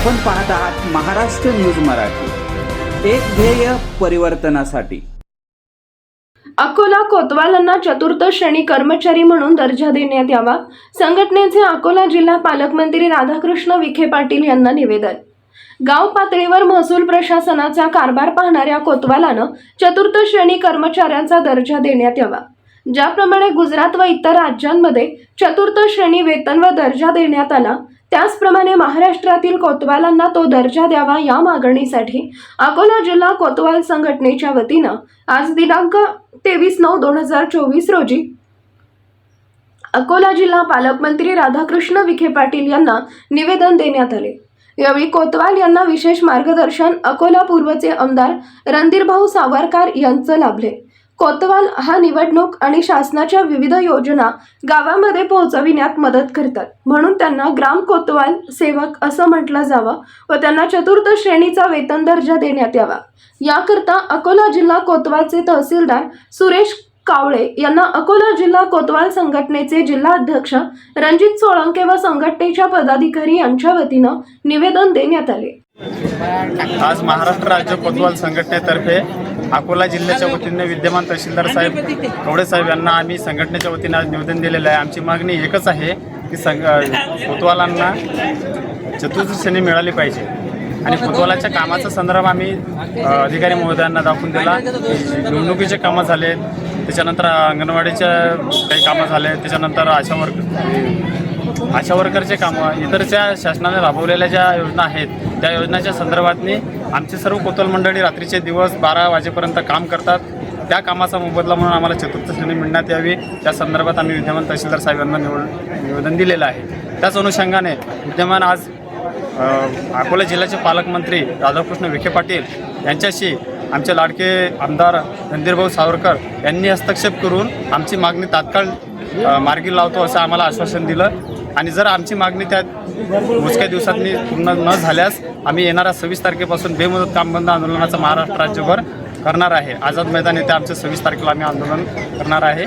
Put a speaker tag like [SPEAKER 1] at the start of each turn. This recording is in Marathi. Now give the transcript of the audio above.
[SPEAKER 1] आपण पाहत आहात महाराष्ट्र न्यूज मराठी. एक ध्येय परिवर्तनासाठी.
[SPEAKER 2] अकोला कोतवालांना चतुर्थ श्रेणी कर्मचारी म्हणून दर्जा देण्यात यावा. संघटनेचे अकोला जिल्हा पालकमंत्री राधाकृष्ण विखे पाटील यांना निवेदन. गाव पातळीवर महसूल प्रशासनाचा कारभार पाहणाऱ्या कोतवालानं चतुर्थ श्रेणी कर्मचाऱ्यांचा दर्जा देण्यात यावा. ज्याप्रमाणे गुजरात व इतर राज्यांमध्ये चतुर्थ श्रेणी वेतन व दर्जा देण्यात आला त्याचप्रमाणे महाराष्ट्रातील कोतवालांना तो दर्जा द्यावा या मागणीसाठी अकोला जिल्हा कोतवाल संघटनेच्या वतीनं आज दिनांक तेवीस नऊ दोन हजार चोवीस रोजी अकोला जिल्हा पालकमंत्री राधाकृष्ण विखे पाटील यांना निवेदन देण्यात आले. यावेळी कोतवाल यांना विशेष मार्गदर्शन अकोला पूर्वचे आमदार रणधीरभाऊ सावरकर यांचं लाभले. कोतवाल हा निवडणूक आणि शासनाच्या विविध योजना गावामध्ये पोहोचविण्यात मदत करतात. म्हणून त्यांना ग्राम कोतवाल सेवक असं म्हटलं जावं व त्यांना चतुर्थ श्रेणीचा वेतन दर्जा देण्यात यावा. याकरता अकोला जिल्हा कोतवालचे तहसीलदार सुरेश कावळे यांना अकोला जिल्हा कोतवाल संघटनेचे जिल्हा अध्यक्ष रणजित सोळंके व संघटनेच्या पदाधिकारी यांच्या वतीनं निवेदन देण्यात आले.
[SPEAKER 3] आज महाराष्ट्र राज्य कोतवाल संघटनेतर्फे अकोला जिल्ह्याच्या वतीने विद्यमान तहसीलदार साहेब कवडे साहेब यांना आम्ही संघटनेच्या वतीने आज निवेदन दिलेलं आहे. आमची मागणी एकच आहे की संघ कोतवालांना चतुर्थश्रेणी मिळाली पाहिजे. आणि कोतवालाच्या कामाचा संदर्भ आम्ही अधिकारी महोदयांना दाखवून दिला. निवडणुकीचे कामं झाले त्याच्यानंतर अंगणवाडीच्या काही कामं झाले त्याच्यानंतर आशा वर्क आशा वर्करचे कामं इतरच्या शासनाने राबवलेल्या ज्या योजना आहेत त्या योजनाच्या संदर्भातनी आमचे सर्व कोतवाल मंडळी रात्रीचे दिवस बारा वाजेपर्यंत काम करतात. त्या कामाचा मोबदला म्हणून आम्हाला चतुर्थ श्रेणी मिळण्यात यावी. त्या संदर्भात आम्ही विद्यमान तहसीलदार साहेबांना निवड निवेदन दिलेलं आहे. त्याच अनुषंगाने विद्यमान आज अकोला जिल्ह्याचे पालकमंत्री राधाकृष्ण विखे पाटील यांच्याशी आमचे लाडके आमदार रणधीरभाऊ सावरकर यांनी हस्तक्षेप करून आमची मागणी तात्काळ मार्गी लावतो असं आम्हाला आश्वासन दिलं. आणि जर आमची मागणी त्या मोजक्या दिवसांनी पूर्ण न झाल्यास आम्ही येणाऱ्या सव्वीस तारखेपासून बेमुदत काम बंद महाराष्ट्र राज्यभर करणार आहे. आझाद मैदान येथे आमच्या सव्वीस तारखेला आम्ही आंदोलन करणार आहे.